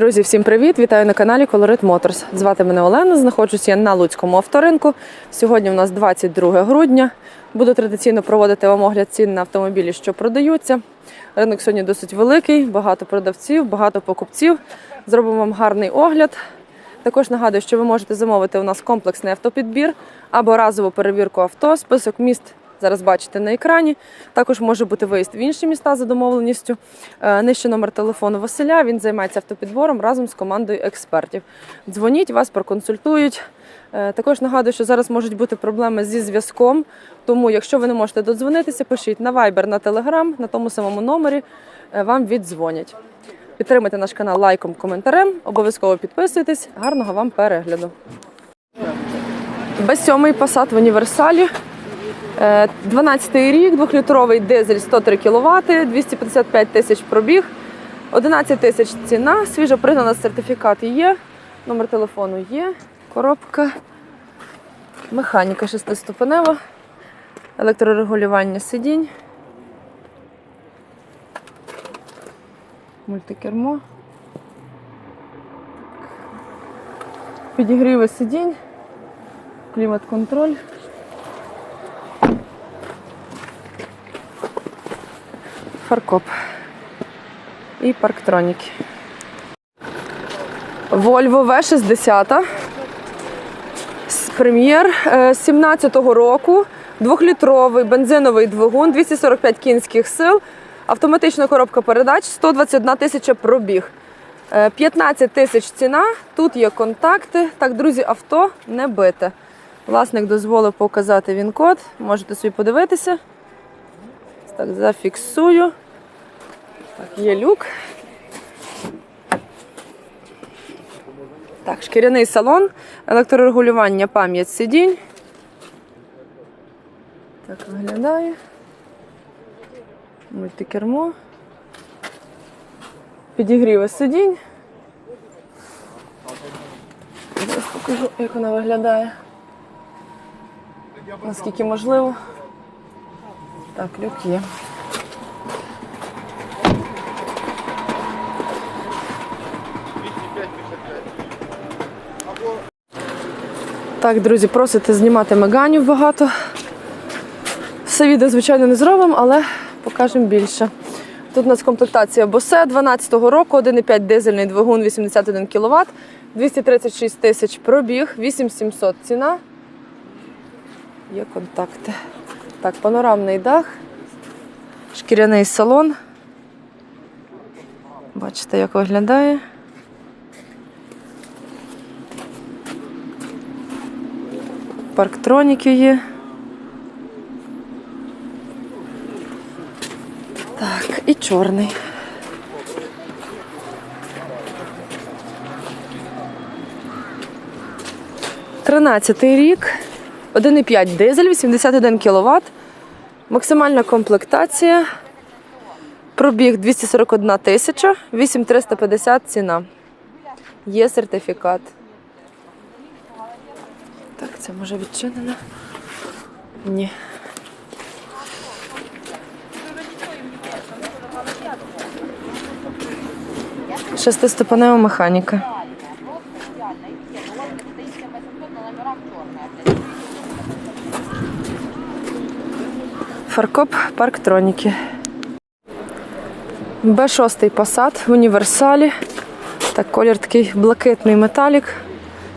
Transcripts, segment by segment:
Друзі, всім привіт! Вітаю на каналі Colorit Motors. Звати мене Олена. Знаходжусь я на Луцькому авторинку. Сьогодні у нас 22 грудня. Буду традиційно проводити вам огляд цін на автомобілі, що продаються. Ринок сьогодні досить великий, багато продавців, багато покупців. Зробимо вам гарний огляд. Також нагадую, що ви можете замовити у нас комплексний автопідбір або разову перевірку авто. Список міст зараз бачите на екрані. Також може бути виїзд в інші міста за домовленістю. Е, Нижче номер телефону Василя. Він займається автопідбором разом з командою експертів. Дзвоніть, вас проконсультують. Е, Також нагадую, що зараз можуть бути проблеми зі зв'язком. Тому, якщо ви не можете додзвонитися, пишіть на Viber, на Telegram, на тому самому номері е, вам віддзвонять. Підтримайте наш канал лайком, коментарем, обов'язково підписуйтесь. Гарного вам перегляду. Без-сьомий Passat в універсалі. Е, 12-й рік, 2-літровий дизель 103 кВт, 255 тисяч пробіг, 11 тисяч ціна, свіжо пригнана сертифікат є, номер телефону є, коробка, механіка шестиступенева, електрорегулювання сидінь, мультикермо, підігріви сидінь, клімат-контроль. Фаркоп і парктроніки. Volvo V60 з прем'єр е, 17-го року, двохлітровий бензиновий двигун, 245 кінських сил, автоматична коробка передач, 121 тисяча пробіг. Е, 15 тисяч ціна, тут є контакти. Так, друзі, авто не бите. Власник дозволив показати він код, можете собі подивитися. Так, зафіксую. Так, є люк. Так, шкіряний салон, електрорегулювання, пам'ять сидінь. Так виглядає. Мультикермо. Підігріви сидінь. Зараз покажу, як вона виглядає. Наскільки можливо. Так, люк є. Так, друзі, просите знімати меганів багато. Все відео, звичайно, не зробимо, але покажемо більше. Тут у нас комплектація Bose 12-го року, 1,5 дизельний двигун, 81 кВт, 236 тисяч пробіг, 8700 ціна. Є контакти. Так, панорамний дах, шкіряний салон. Бачите, як виглядає. Парктроніки є. Так, і чорний. Тринадцятий рік. 1,5 дизель, 81 кВт. Максимальна комплектація. Пробіг 241 тисяча, 8350 ціна. Є сертифікат. Так, це може відчинено? Ні. Шестиступенева механіка. Фаркоп парктроніки. Б6 Passat в універсалі. Так, колір такий блакитний металік,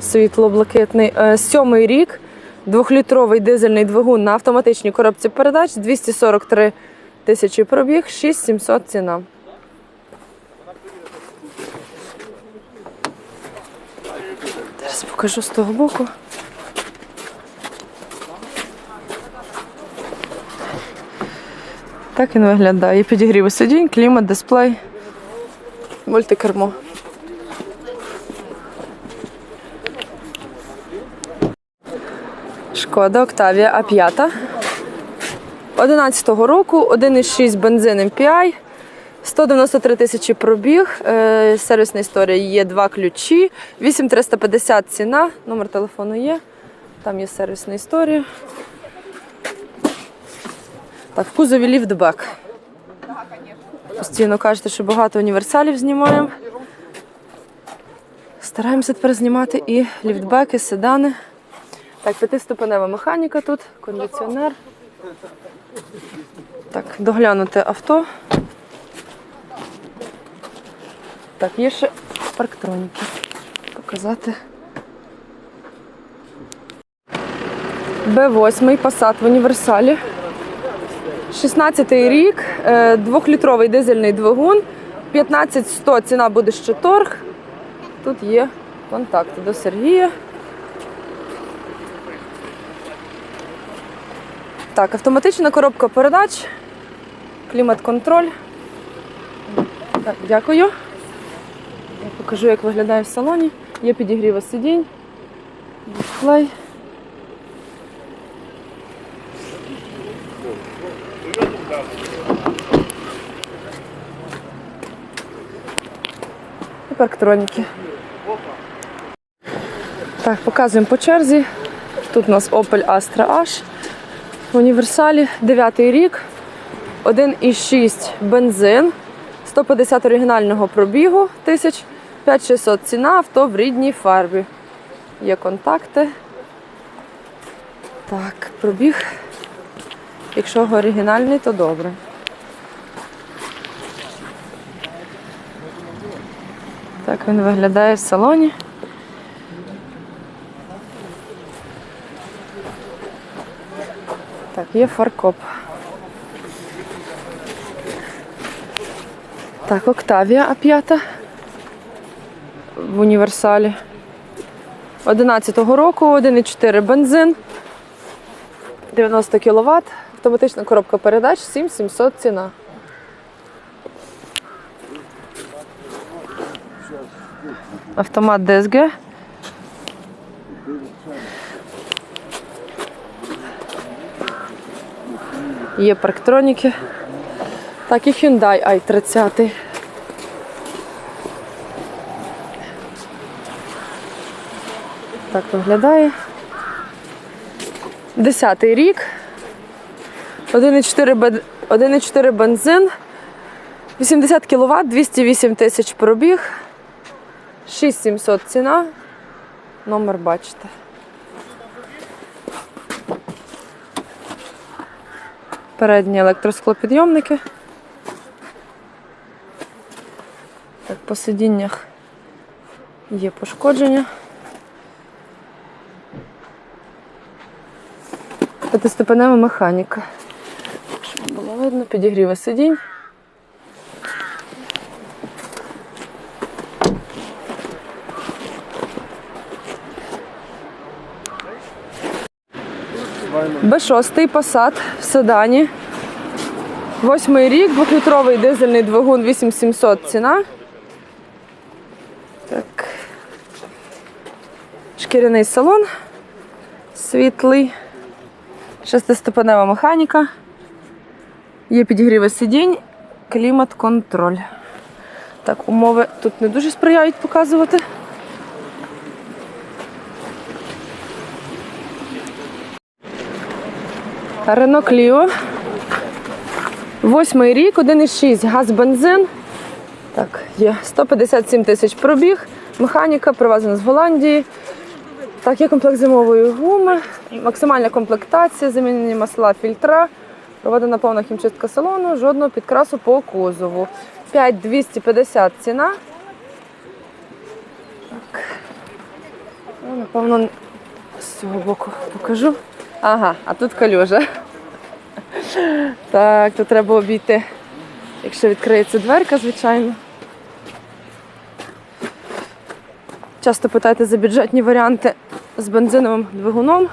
світло-блакитний. Е, Сьомий рік, двохлітровий дизельний двигун на автоматичній коробці передач, 243 тисячі пробіг, 6700 ціна. Зараз покажу з того боку. Так він виглядає. Підігріви сидінь, клімат, дисплей, мультикермо. Шкода Октавія А5. 11-го року, 1,6 бензин MPI, 193 тисячі пробіг, е, сервісна історія є два ключі, 8350 ціна, номер телефону є, там є сервісна історія. Так, в кузові ліфтбек. Постійно кажете, що багато універсалів знімаємо. Постараємося тепер знімати і ліфтбеки, седани. Так, п'ятиступенева механіка тут, кондиціонер. Так, доглянути авто. Так, є ще парктроніки. Показати. Б8 Passat в універсалі. 16-й рік, е, двохлітровий дизельний двигун, 15100 ціна буде ще торг. Тут є контакти до Сергія. Так, автоматична коробка передач, клімат-контроль. Так, дякую. Я покажу, як виглядає в салоні. Є підігріва сидінь, дисплей. І парктроніки. Так, показуємо по черзі. Тут у нас Opel Astra H універсалі, 9 рік, 1,6 бензин, 150 оригінального пробігу, 1000, 5600 ціна, авто в рідній фарбі. Є контакти. Так, пробіг. Якщо оригінальний, то добре. Так він виглядає в салоні. Є фаркоп. Так, Октавія А5 в універсалі. 11-го року, 1,4 бензин, 90 кВт, автоматична коробка передач, 7700 ціна. Автомат DSG. Є парктроніки. Так, і Hyundai i30. Так виглядає. Десятий рік. 1,4 бен- 1,4 бензин. 80 кВт, 208 тисяч пробіг. 6700 ціна. Номер бачите. Передні електросклопідйомники. Так, по сидіннях є пошкодження. П'ятиступенева механіка. Щоб було видно, підігріва сидінь. Б6 Passat в седані. Восьмий рік, двохлітровий дизельний двигун 8700 ціна. Так. Шкіряний салон. Світлий. Шестиступенева механіка. Є підігріви сидінь, клімат-контроль. Так, умови тут не дуже сприяють показувати. Рено Кліо. Восьмий рік, 1,6 газ бензин. Так, є 157 тисяч пробіг. Механіка привезена з Голландії. Так, є комплект зимової гуми, максимальна комплектація, замінені масла, фільтра, проведена повна хімчистка салону, жодного підкрасу по кузову. 5250 ціна. Так. Ну, напевно, з цього боку покажу. Ага, а тут калюжа. Так, то треба обійти, якщо відкриється дверка, звичайно. Часто питаєте за бюджетні варіанти з бензиновим двигуном.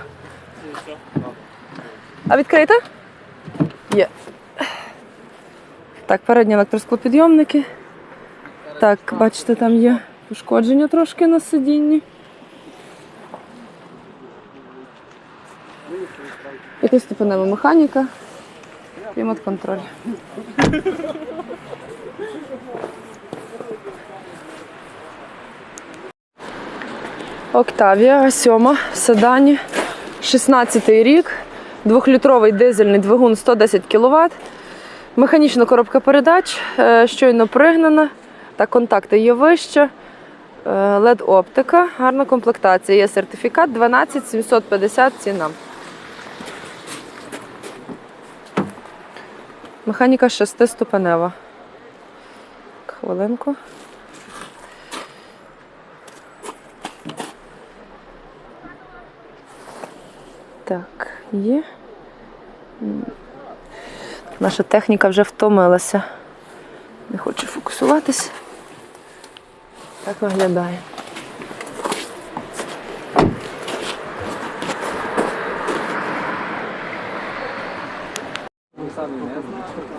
А відкрите? Є. Так, передні електросклопідйомники. Так, бачите, там є пошкодження трошки на сидінні. П'ятиступенева механіка. Клімат-контроль. Октавія, сьома седані, 16 рік, двохлітровий дизельний двигун 110 кВт, механічна коробка передач, е, щойно пригнана, та контакти є вище. LED оптика, гарна комплектація. Є сертифікат 12 750 ціна. Механіка шестиступенева. Хвилинку. Так, є. Наша техніка вже втомилася. Не хоче фокусуватись. Так виглядає.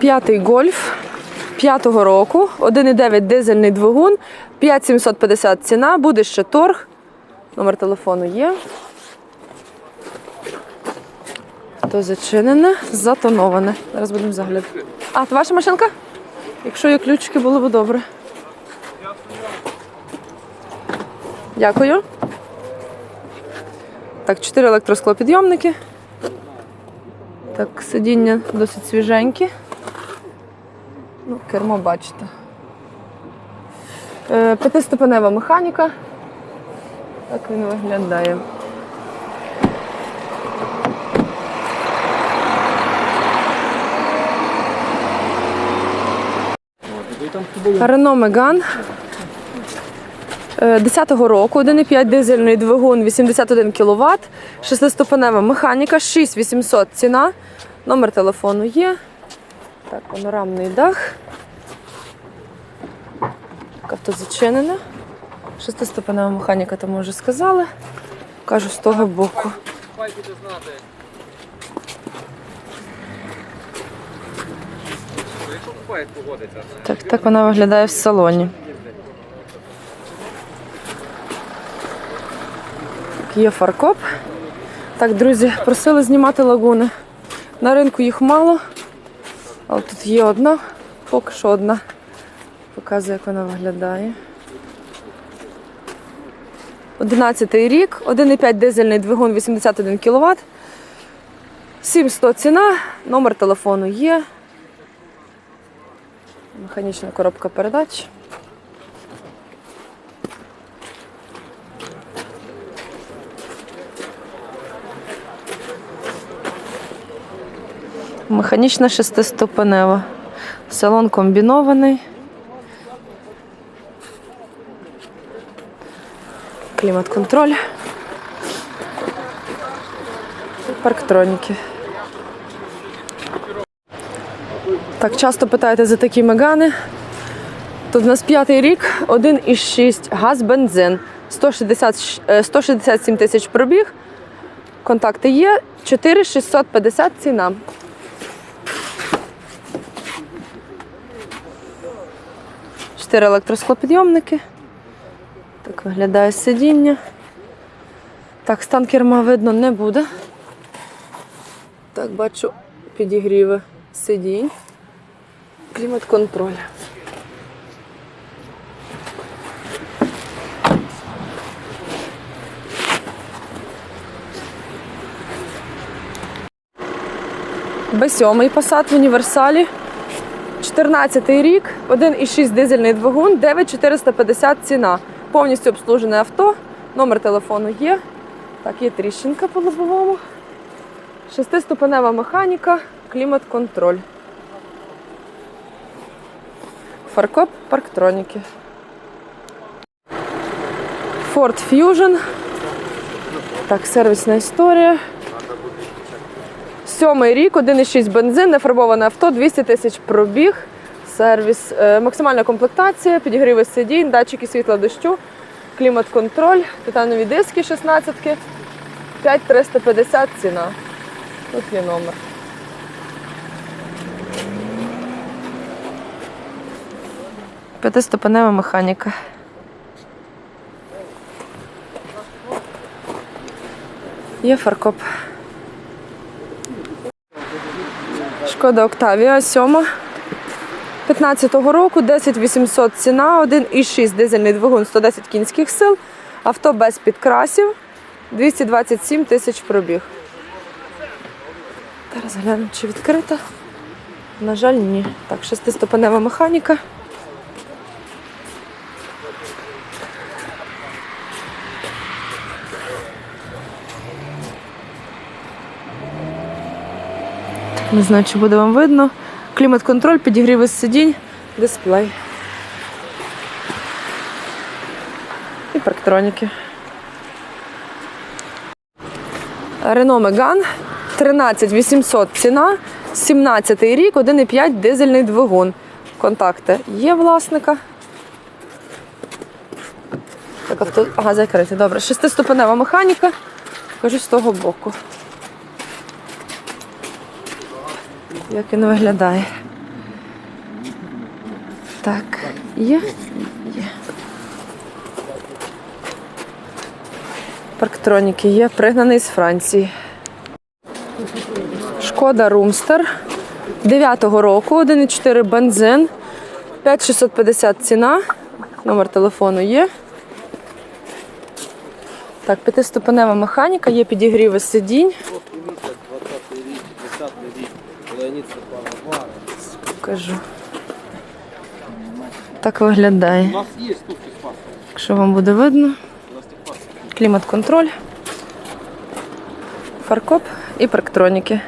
П'ятий гольф п'ятого року, 1,9 дизельний двигун, 5750 ціна, буде ще торг. Номер телефону є. То зачинене, затоноване. Зараз будемо заглядати. А, це ваша машинка? Якщо є ключики, було б добре. Дякую. Так, чотири електросклопідйомники. Так, сидіння досить свіженькі. Ну, кермо бачите. Е, П'ятиступенева механіка. Так він виглядає. Рено Меган. 10-го року, 1,5 дизельний двигун, 81 кВт, шестиступенева механіка, 6800 ціна. Номер телефону є. Так, панорамний дах. Авто зачинене. Шестиступенева механіка, тому вже сказали. Кажу з того боку. Так, так вона виглядає в салоні. Так, Є фаркоп. Так, друзі, просили знімати лагуни. На ринку їх мало, але тут є одна, поки що одна. Показую, як вона виглядає. 11 рік, 1,5 дизельний двигун 81 кВт. 700 ціна, номер телефону є. Механічна коробка передач. Механічна шестиступенева. Салон комбінований. Клімат-контроль. Парктроніки. Так, часто питаєте за такі мегани. Тут у нас п'ятий рік, 1,6 газ, бензин, 160, е, 167 тисяч пробіг. Контакти є, 4650 ціна. Чотири електросклопідйомники. Так виглядає сидіння. Так, стан керма видно не буде. Так, бачу підігріви сидінь. Клімат-контроль. Б7 посад в універсалі. 14 рік, 1,6 дизельний двигун, 9450 ціна. Повністю обслужене авто. Номер телефону є. Так, є тріщинка по лобовому. Шестиступенева механіка, клімат-контроль. Фаркоп парктроніки. Ford Fusion. Так, сервісна історія. Сьомий рік, 1,6 бензин, нефарбоване авто, 200 тисяч пробіг. Сервіс, е, максимальна комплектація, підігріви сидінь, датчики світла дощу, клімат-контроль, титанові диски 16, 5350 ціна. Тут є номер. П'ятиступенева механіка. Є фаркоп. Шкода Октавія, 7. 15-го року 10800 ціна, 1,6 дизельний двигун 110 кінських сил, авто без підкрасів, 227 тисяч пробіг. Зараз глянемо, чи відкрита. На жаль, ні. Так, шестиступенева механіка. Не знаю, чи буде вам видно. Клімат-контроль, підігрів сидінь, дисплей. І парктроніки. Рено Меган 13 800 ціна, 17 рік, 1,5 дизельний двигун. Контакти є власника. Так, авто... Ага, закрити. Добре. Шестиступенева механіка. Кажу з того боку. Як він виглядає. Так, є? Є. Парктроніки є, пригнаний з Франції. Шкода Румстер 9-го року, 1,4 бензин, 5650 ціна. Номер телефону є. Так, п'ятиступенева механіка, є підігріви сидінь. Покажу. Так виглядає. Якщо вам буде видно. Клімат-контроль, фаркоп і парктроніки.